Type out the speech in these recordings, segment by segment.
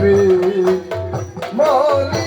আমি মনে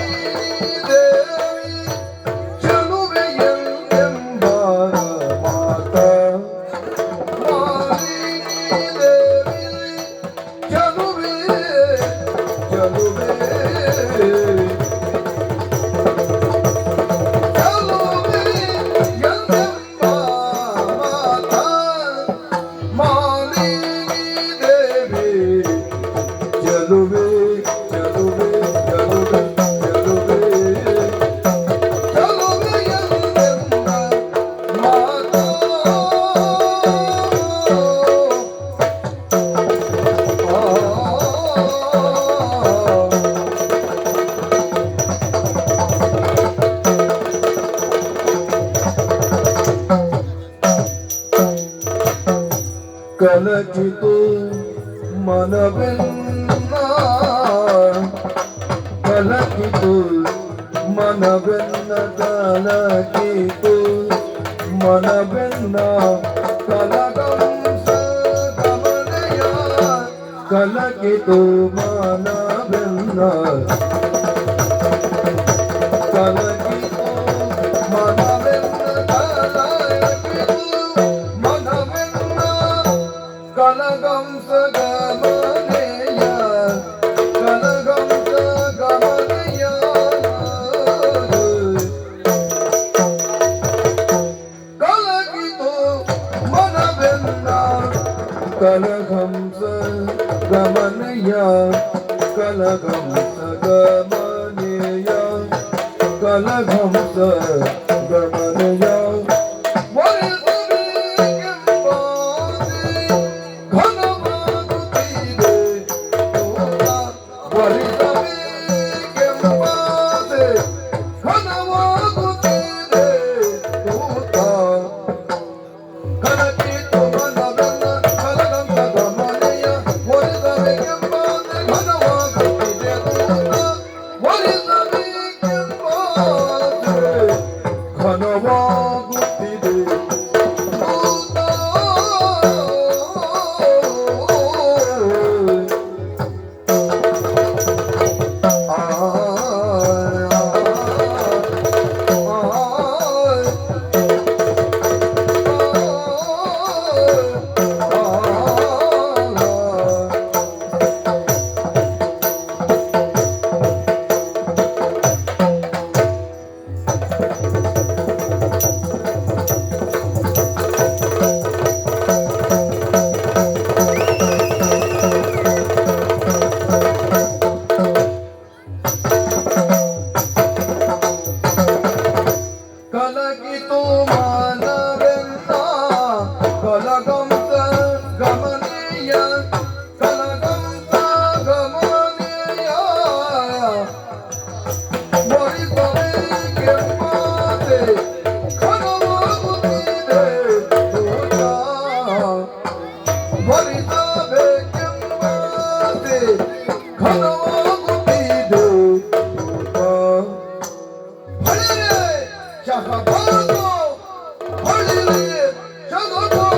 బ్రతుకు మన కలకితు మన వెన్న కలకితు మన వెన్న కలగం కలకితు మన వెన్న కలకి கலகம்ச கமனையா கலகம்ச கமனையா கலகம்ச Música Anadolu, Halil'i, Can Atar.